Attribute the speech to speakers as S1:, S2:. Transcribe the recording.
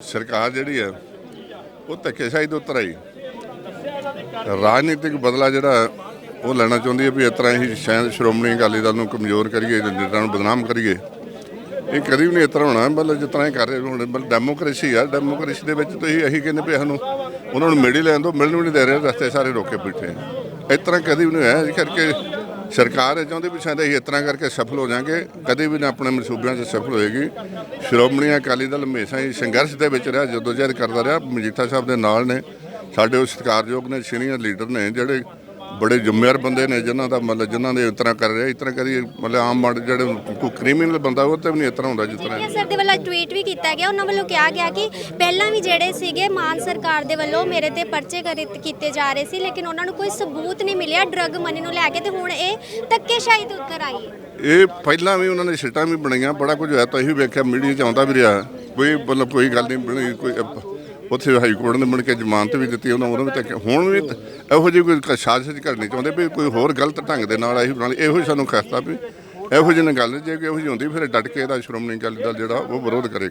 S1: ਸਰਕਾਰ ਜਿਹੜੀ ਹੈ, ਉਹ ਧੱਕੇਸ਼ਾਹੀ ਦੇ ਉੱਤਰ ਆਈ। ਰਾਜਨੀਤਿਕ ਬਦਲਾ ਜਿਹੜਾ ਉਹ ਲੈਣਾ ਚਾਹੁੰਦੀ ਹੈ ਵੀ ਇਸ ਤਰ੍ਹਾਂ ਹੀ ਸ਼ਾਇਦ ਸ਼੍ਰੋਮਣੀ ਅਕਾਲੀ ਦਲ ਨੂੰ ਕਮਜ਼ੋਰ ਕਰੀਏ ਲੀਡਰਾਂ ਨੂੰ ਬਦਨਾਮ ਕਰੀਏ। ਇਹ ਕਦੀ ਵੀ ਨਹੀਂ ਇਸ ਤਰ੍ਹਾਂ ਹੋਣਾ, ਮਤਲਬ ਜਿਸ ਤਰ੍ਹਾਂ ਇਹ ਕਰ ਰਹੇ ਹੁਣ, ਮਤਲਬ ਡੈਮੋਕ੍ਰੇਸੀ ਆ, ਡੈਮੋਕ੍ਰੇਸੀ ਦੇ ਵਿੱਚ ਤੁਸੀਂ ਇਹੀ ਕਹਿੰਦੇ ਪਏ ਸਾਨੂੰ, ਉਹਨਾਂ ਨੂੰ ਮਿਲ ਹੀ ਲੈਣ ਦਿਓ, ਮਿਲਣ ਵੀ ਨਹੀਂ ਦੇ ਰਹੇ, ਰਸਤੇ ਸਾਰੇ ਰੋਕੇ ਬੈਠੇ ਇਸ ਤਰ੍ਹਾਂ ਕਦੀ ਵੀ ਨਹੀਂ ਹੋਇਆ, ਇਸ ਕਰਕੇ ਸਰਕਾਰ ਇਹ ਚਾਹੁੰਦੀ ਵੀ ਸ਼ਾਇਦ ਅਸੀਂ ਇਸ ਤਰ੍ਹਾਂ ਕਰਕੇ ਸਫਲ ਹੋ ਜਾਾਂਗੇ ਕਦੇ ਵੀ ਨਾ ਆਪਣੇ ਮਨਸੂਬਿਆਂ 'ਚ ਸਫਲ ਹੋਏਗੀ। ਸ਼੍ਰੋਮਣੀ ਅਕਾਲੀ ਦਲ ਹਮੇਸ਼ਾ ਹੀ ਸੰਘਰਸ਼ ਦੇ ਵਿੱਚ ਰਿਹਾ, ਜਦੋਜਹਿਦ ਕਰਦਾ ਰਿਹਾ। ਮਜੀਠਾ ਸਾਹਿਬ ਦੇ ਨਾਲ ਨੇ, ਸਾਡੇ ਉਹ ਸਤਿਕਾਰਯੋਗ ਨੇ, ਸੀਨੀਅਰ ਲੀਡਰ ਨੇ, ਜਿਹੜੇ ਬੜੇ ਜ਼ਿੰਮੇਵਾਰ ਬੰਦੇ ਨੇ ਜਿਨ੍ਹਾਂ ਦਾ ਮਤਲਬ ਜਿਨ੍ਹਾਂ ਦੇ ਇਸ ਤਰ੍ਹਾਂ ਕਰ ਰਿਹਾ ਇਸ ਤਰ੍ਹਾਂ ਕਦੀ ਮਤਲਬ ਆਮ ਮਾੜੇ ਜਿਹੜੇ ਕੋਈ ਕ੍ਰਿਮੀਨਲ ਬੰਦਾ ਉਹ ਤੇ ਵੀ ਨਹੀਂ ਇਸ ਤਰ੍ਹਾਂ ਹੁੰਦਾ ਜਿਸ ਤਰ੍ਹਾਂ
S2: ਸਰ ਦੇ ਵੱਲੋਂ ਟਵੀਟ ਵੀ ਕੀਤਾ ਗਿਆ ਉਹਨਾਂ ਵੱਲੋਂ ਕਿਹਾ ਗਿਆ ਕਿ ਪਹਿਲਾਂ ਵੀ ਜਿਹੜੇ ਸੀਗੇ ਮਾਨ ਸਰਕਾਰ ਦੇ ਵੱਲੋਂ ਮੇਰੇ ਤੇ ਪਰਚੇ ਕਰੇ- ਕੀਤੇ ਜਾ ਰਹੇ ਸੀ ਲੇਕਿਨ ਉਹਨਾਂ ਨੂੰ ਕੋਈ ਸਬੂਤ ਨਹੀਂ ਮਿਲਿਆ ਡਰੱਗ ਮਨੀ ਨੂੰ ਲੈ ਕੇ ਤੇ ਹੁਣ ਇਹ ਧੱਕੇਸ਼ਾਹੀ ਦੇ ਉੱਤਰ ਆਈ ਹੈ।
S1: ਇਹ ਪਹਿਲਾਂ ਵੀ ਉਹਨਾਂ ਨੇ ਸਿੱਟਾਂ ਵੀ ਬਣਾਈਆਂ ਬੜਾ ਕੁਝ ਹੋਇਆ ਤਾਂ ਇਹ ਵੀ ਵੇਖਿਆ ਮੀਡੀਆ 'ਚ ਆਉਂਦਾ ਵੀ ਰਿਹਾ ਕੋਈ ਮਤਲਬ ਕੋਈ ਗੱਲ ਨਹੀਂ ਬਣੀ ਕੋਈ ਉੱਥੇ ਹਾਈ ਕੋਰਟ ਨੇ ਬਣ ਕੇ ਜ਼ਮਾਨਤ ਵੀ ਦਿੱਤੀ, ਉਹਨਾਂ ਉਹਨਾਂ ਵੀ ਤੱਕ ਹੁਣ ਵੀ ਇਹੋ ਜਿਹੀ ਕੋਈ ਸਾਜ਼ਿਸ਼ ਕਰਨੀ ਚਾਹੁੰਦੇ ਵੀ ਕੋਈ ਹੋਰ ਗਲਤ ਢੰਗ ਦੇ ਨਾਲ ਅਸੀਂ ਬਣਾਉਣੀ ਇਹੋ ਹੀ ਸਾਨੂੰ ਖਸਤਾ ਵੀ, ਇਹੋ ਜਿਹੀ ਨਾ ਗੱਲ ਜੇ ਇਹੋ ਜਿਹੀ ਹੁੰਦੀ, ਫਿਰ ਡਟ ਕੇ ਇਹਦਾ ਸ਼੍ਰੋਮਣੀ ਅਕਾਲੀ ਦਲ ਜਿਹੜਾ, ਉਹ ਵਿਰੋਧ ਕਰੇ